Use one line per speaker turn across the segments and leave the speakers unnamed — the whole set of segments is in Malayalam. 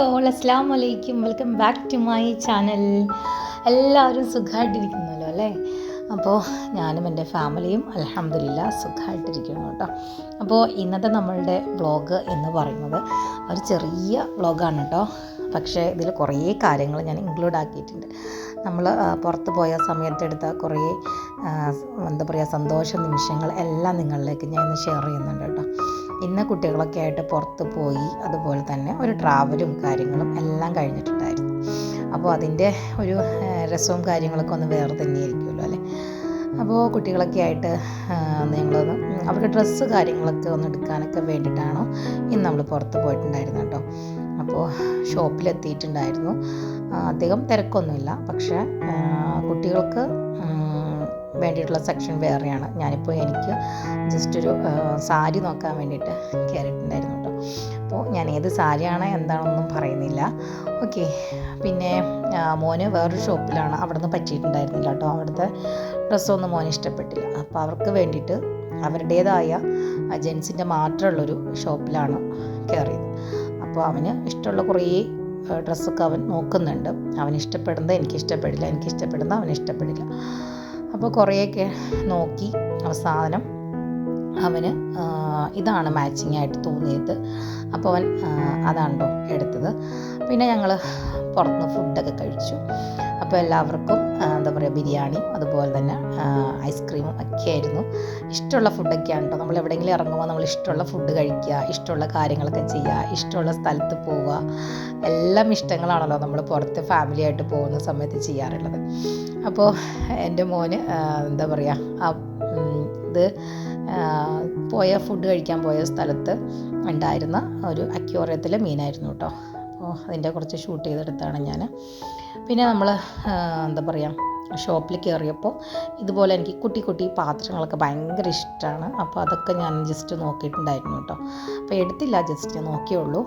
ഓൾ അസ്സാം വലൈക്കും welcome back to my channel എല്ലാവരും സുഖമായിട്ടിരിക്കുന്നല്ലോ അല്ലേ? അപ്പോൾ ഞാനും എന്റെ ഫാമിലിയും അലഹമില്ല സുഖമായിട്ടിരിക്കുന്നു കേട്ടോ. അപ്പോൾ ഇന്നത്തെ നമ്മളുടെ വ്ളോഗ് എന്ന് പറയുന്നത് ഒരു ചെറിയ വ്ളോഗാണ് കേട്ടോ. പക്ഷേ ഇതിൽ കുറേ കാര്യങ്ങൾ ഞാൻ ഇൻക്ലൂഡ് ആക്കിയിട്ടുണ്ട്. നമ്മൾ പുറത്ത് പോയ സമയത്തെടുത്ത കുറേ എന്താ പറയുക സന്തോഷ നിമിഷങ്ങൾ എല്ലാം നിങ്ങളിലേക്ക് ഞാൻ ഇന്ന് ഷെയർ ചെയ്യുന്നുണ്ട് കേട്ടോ. ഇന്ന് കുട്ടികളൊക്കെ ആയിട്ട് പുറത്ത് പോയി അതുപോലെ തന്നെ ഒരു ട്രാവലും കാര്യങ്ങളും എല്ലാം കഴിഞ്ഞിട്ടുണ്ടായിരുന്നു. അപ്പോൾ അതിന്റെ ഒരു രസവും കാര്യങ്ങളൊക്കെ ഒന്ന് വേറെ തന്നെയായിരിക്കുമല്ലോ അല്ലേ? അപ്പോൾ കുട്ടികളൊക്കെ ആയിട്ട് ഞങ്ങളൊന്ന് അവരുടെ ഡ്രസ്സ് കാര്യങ്ങളൊക്കെ ഒന്ന് എടുക്കാനൊക്കെ വേണ്ടിയിട്ടാണോ ഇന്ന് നമ്മൾ പുറത്ത് പോയിട്ടുണ്ടായിരുന്നു കേട്ടോ. അപ്പോൾ ഷോപ്പിലെത്തിയിട്ടുണ്ടായിരുന്നു. അധികം തിരക്കൊന്നുമില്ല. പക്ഷേ കുട്ടികൾക്ക് വേണ്ടിയിട്ടുള്ള സെക്ഷൻ വേറെയാണ്. ഞാനിപ്പോൾ എനിക്ക് ജസ്റ്റ് ഒരു സാരി നോക്കാൻ വേണ്ടിയിട്ട് കയറിയിട്ടുണ്ടായിരുന്നു കേട്ടോ അപ്പോൾ ഞാൻ ഏത് സാരിയാണ് എന്താണെന്നൊന്നും പറയുന്നില്ല. ഓക്കെ പിന്നെ മോന് വേറൊരു ഷോപ്പിലാണ് അവിടെ നിന്ന് പറ്റിയിട്ടുണ്ടായിരുന്നില്ല കേട്ടോ അവിടുത്തെ ഡ്രസ്സൊന്നും മോന് ഇഷ്ടപ്പെട്ടില്ല. അപ്പോൾ അവർക്ക് വേണ്ടിയിട്ട് അവരുടേതായ ജെൻസിന്റെ മാത്രമുള്ളൊരു ഷോപ്പിലാണ് കയറിയത് അപ്പോൾ അവന് ഇഷ്ടമുള്ള കുറേ ഡ്രസ്സൊക്കെ അവൻ നോക്കുന്നുണ്ട്. അവൻ ഇഷ്ടപ്പെടുന്നത് എനിക്ക് ഇഷ്ടപ്പെടില്ല എനിക്ക് ഇഷ്ടപ്പെടുന്നത് അവന് ഇഷ്ടപ്പെടില്ല. അപ്പോൾ കുറേയൊക്കെ നോക്കി അവസാനം അവന് ഇതാണ് മാച്ചിങ് ആയിട്ട് തോന്നിയത്. അപ്പോൾ അവൻ അതാണ്ടോ എടുത്തത്. പിന്നെ ഞങ്ങൾ പുറത്തുനിന്ന് ഫുഡൊക്കെ കഴിച്ചു. അപ്പോൾ എല്ലാവർക്കും ആ, ബിരിയാണി അതുപോലെ തന്നെ ഐസ്ക്രീമും ഒക്കെ ആയിരുന്നു ഇഷ്ടമുള്ള ഫുഡൊക്കെയാണ് കേട്ടോ നമ്മൾ എവിടെയെങ്കിലും ഇറങ്ങുമ്പോൾ നമ്മൾ ഇഷ്ടമുള്ള ഫുഡ് കഴിക്കുക ഇഷ്ടമുള്ള കാര്യങ്ങളൊക്കെ ചെയ്യുക ഇഷ്ടമുള്ള സ്ഥലത്ത് പോവുക. എല്ലാം ഇഷ്ടങ്ങളാണല്ലോ നമ്മൾ പുറത്ത് ഫാമിലിയായിട്ട് പോകുന്ന സമയത്ത് ചെയ്യാറുള്ളത്. അപ്പോൾ എന്റെ മോന് എന്താ പറയുക ഇത് പോയ ഫുഡ് കഴിക്കാൻ പോയ സ്ഥലത്ത് ഉണ്ടായിരുന്ന ഒരു അക്യോറിയത്തിലെ മീനായിരുന്നു കേട്ടോ അപ്പോൾ അതിന്റെ കുറച്ച് ഷൂട്ട് ചെയ്തെടുത്താണ് ഞാൻ. പിന്നെ നമ്മൾ എന്താ പറയുക ഷോപ്പിൽ കയറിയപ്പോൾ ഇതുപോലെ എനിക്ക് കുട്ടി കുട്ടി പാത്രങ്ങളൊക്കെ ഭയങ്കര ഇഷ്ടമാണ്. അപ്പോൾ അതൊക്കെ ഞാൻ ജസ്റ്റ് നോക്കിയിട്ടുണ്ടായിരുന്നു കേട്ടോ. അപ്പോൾ എടുത്തില്ല ജസ്റ്റ് നോക്കിയുള്ളൂ.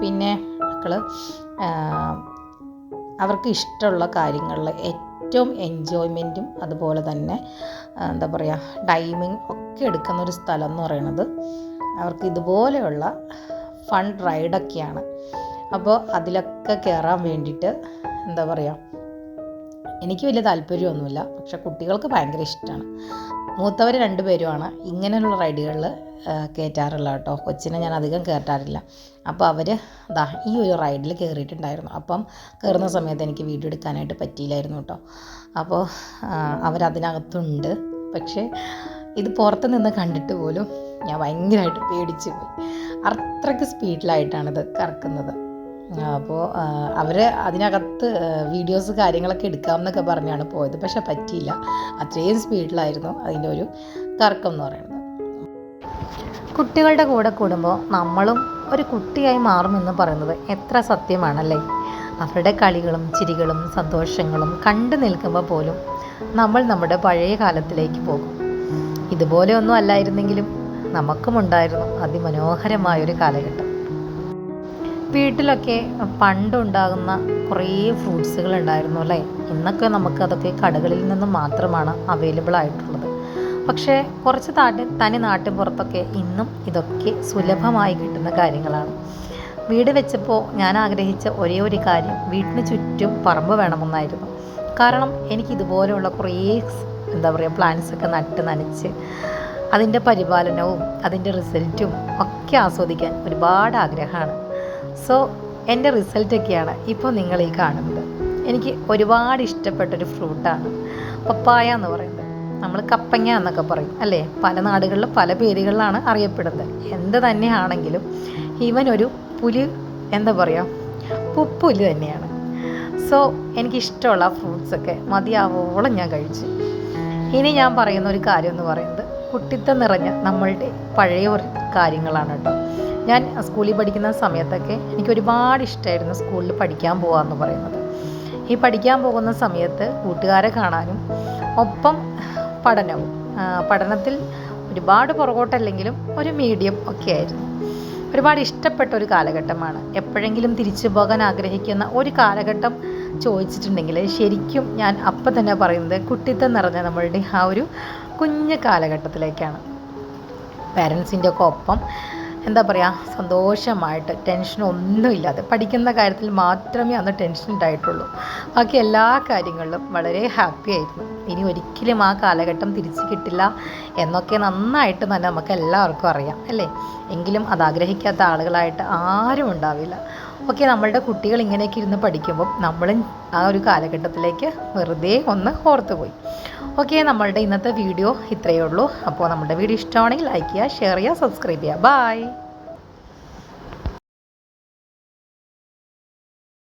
പിന്നെ മക്കൾ അവർക്ക് ഇഷ്ടമുള്ള കാര്യങ്ങളിൽ ഏറ്റവും എൻജോയ്മെന്റും അതുപോലെ തന്നെ എന്താ പറയുക ടൈമിങ് ഒക്കെ എടുക്കുന്ന ഒരു സ്ഥലം എന്ന് പറയുന്നത് അവർക്ക് ഇതുപോലെയുള്ള ഫൺ റൈഡൊക്കെയാണ് അപ്പോൾ അതിലൊക്കെ കയറാൻ വേണ്ടിയിട്ട് എന്താ പറയുക എനിക്ക് വലിയ താല്പര്യമൊന്നുമില്ല. പക്ഷെ കുട്ടികൾക്ക് ഭയങ്കര ഇഷ്ടമാണ്. മൂത്തവർ രണ്ടുപേരുമാണ്. ഇങ്ങനെയുള്ള റൈഡുകളിൽ കയറ്റാറുള്ള കേട്ടോ. കൊച്ചിനെ ഞാൻ അധികം കയറ്റാറില്ല അപ്പോൾ അവർ ദാ ഈ ഒരു റൈഡിൽ കയറിയിട്ടുണ്ടായിരുന്നു അപ്പം കയറുന്ന സമയത്ത് എനിക്ക് വീഡിയോ എടുക്കാനായിട്ട് പറ്റിയില്ലായിരുന്നു കേട്ടോ. അപ്പോൾ അവരതിനകത്തുണ്ട്. പക്ഷേ ഇത് പുറത്ത് നിന്ന് കണ്ടിട്ട് പോലും ഞാൻ ഭയങ്കരമായിട്ട് പേടിച്ച് പോയി. അത്രയ്ക്ക് സ്പീഡിലായിട്ടാണിത് കറക്കുന്നത്. അപ്പോൾ അവർ അതിനകത്ത് വീഡിയോസ് കാര്യങ്ങളൊക്കെ എടുക്കാമെന്നൊക്കെ പറഞ്ഞാണ് പോയത്. പക്ഷെ പറ്റിയില്ല. അത്രയും സ്പീഡിലായിരുന്നു അതിന്റെ ഒരു തർക്കം എന്ന് പറയുന്നത്. കുട്ടികളുടെ കൂടെ കൂടുമ്പോൾ നമ്മളും ഒരു കുട്ടിയായി മാറുമെന്ന് പറയുന്നത് എത്ര സത്യമാണല്ലേ? അവരുടെ കളികളും ചിരികളും സന്തോഷങ്ങളും കണ്ടു നിൽക്കുമ്പോൾ പോലും നമ്മൾ നമ്മുടെ പഴയ കാലത്തിലേക്ക് പോകും. ഇതുപോലെ ഒന്നും അല്ലായിരുന്നെങ്കിലും നമുക്കുമുണ്ടായിരുന്നു അതിമനോഹരമായൊരു കാലഘട്ടം. വീട്ടിലൊക്കെ പണ്ടുണ്ടാകുന്ന കുറേ ഫ്രൂട്ട്സുകൾ ഉണ്ടായിരുന്നു അല്ലേ? ഇന്നൊക്കെ നമുക്ക് അതൊക്കെ കടകളിൽ നിന്ന് മാത്രമാണ് അവൈലബിൾ ആയിട്ടുള്ളത്. പക്ഷേ കുറച്ച് താട്ടി തനി നാട്ടിൻ പുറത്തൊക്കെ ഇന്നും ഇതൊക്കെ സുലഭമായി കിട്ടുന്ന കാര്യങ്ങളാണ്. വീട് വെച്ചപ്പോൾ ഞാൻ ആഗ്രഹിച്ച ഒരേ ഒരു കാര്യം വീട്ടിന് ചുറ്റും പറമ്പ് വേണമെന്നായിരുന്നു. കാരണം എനിക്ക് ഇതുപോലെയുള്ള കുറേ എന്താ പറയുക പ്ലാന്റ്സൊക്കെ നട്ട് നനച്ച് അതിന്റെ പരിപാലനവും അതിന്റെ റിസൾട്ടും ഒക്കെ ആസ്വദിക്കാൻ ഒരുപാട് ആഗ്രഹമാണ്. സോ എന്റെ റിസൾട്ടൊക്കെയാണ് ഇപ്പോൾ നിങ്ങൾ ഈ കാണുന്നത്. എനിക്ക് ഒരുപാട് ഇഷ്ടപ്പെട്ടൊരു ഫ്രൂട്ടാണ്. പപ്പായ എന്ന് പറയുന്നത്. നമ്മൾ കപ്പങ്ങ എന്നൊക്കെ പറയും അല്ലേ? പല നാടുകളിലും പല പേരുകളിലാണ് അറിയപ്പെടുന്നത്. എന്ത് തന്നെയാണെങ്കിലും ഇവൻ ഒരു പുലി എന്താ പറയുക പുപ്പുലി തന്നെയാണ്. സോ എനിക്കിഷ്ടമുള്ള ഫ്രൂട്ട്സൊക്കെ മതിയാവോളം ഞാൻ കഴിച്ചു. ഇനി ഞാൻ പറയുന്ന ഒരു കാര്യം എന്ന് പറയുന്നത് കുട്ടിത്തം നിറഞ്ഞ നമ്മളുടെ പഴയ കാര്യങ്ങളാണ് കേട്ടോ. ഞാൻ സ്കൂളിൽ പഠിക്കുന്ന സമയത്തൊക്കെ എനിക്ക് ഒരുപാട് ഇഷ്ടമായിരുന്നു സ്കൂളിൽ പഠിക്കാൻ പോകാമെന്ന് പറയുന്നത്. ഈ പഠിക്കാൻ പോകുന്ന സമയത്ത് കൂട്ടുകാരെ കാണാനും ഒപ്പം പഠനവും പഠനത്തിൽ ഒരുപാട് പുറകോട്ടല്ലെങ്കിലും ഒരു മീഡിയം ഒക്കെ ആയിരുന്നു. ഒരുപാട് ഇഷ്ടപ്പെട്ട ഒരു കാലഘട്ടമാണ്. എപ്പോഴെങ്കിലും തിരിച്ചു പോകാൻ ആഗ്രഹിക്കുന്ന ഒരു കാലഘട്ടം ചോദിച്ചിട്ടുണ്ടെങ്കിൽ ശരിക്കും ഞാൻ അപ്പം തന്നെ പറയുന്നത് കുട്ടിത്തം നിറഞ്ഞ നമ്മളുടെ ആ ഒരു കുഞ്ഞു കാലഘട്ടത്തിലേക്കാണ്. പാരൻസിന്റെ ഒക്കെ ഒപ്പം എന്താ പറയുക സന്തോഷമായിട്ട് ടെൻഷനൊന്നുമില്ലാതെ പഠിക്കുന്ന കാര്യത്തിൽ മാത്രമേ അന്ന് ടെൻഷൻ ഉണ്ടായിട്ടുള്ളൂ. ബാക്കി എല്ലാ കാര്യങ്ങളിലും വളരെ ഹാപ്പി ആയിരുന്നു. ഇനി ഒരിക്കലും ആ കാലഘട്ടം തിരിച്ചു കിട്ടില്ല എന്നൊക്കെ നന്നായിട്ട് തന്നെ നമുക്ക് എല്ലാവർക്കും അറിയാം അല്ലേ? എങ്കിലും അത് ആഗ്രഹിക്കാത്ത ആളുകളായിട്ട് ആരും ഉണ്ടാവില്ല. ഓക്കെ നമ്മളുടെ കുട്ടികൾ ഇങ്ങനെയൊക്കെ ഇരുന്ന് പഠിക്കുമ്പോൾ നമ്മളും ആ ഒരു കാലഘട്ടത്തിലേക്ക് വെറുതെ ഒന്ന് ഓർത്തു പോയി ഓക്കെ നമ്മളുടെ ഇന്നത്തെ വീഡിയോ ഇത്രയേ ഉള്ളൂ. അപ്പോൾ നമ്മുടെ വീഡിയോ ഇഷ്ടമാണെങ്കിൽ ലൈക്ക് ചെയ്യുക ഷെയർ ചെയ്യുക സബ്സ്ക്രൈബ് ചെയ്യുക. ബായ്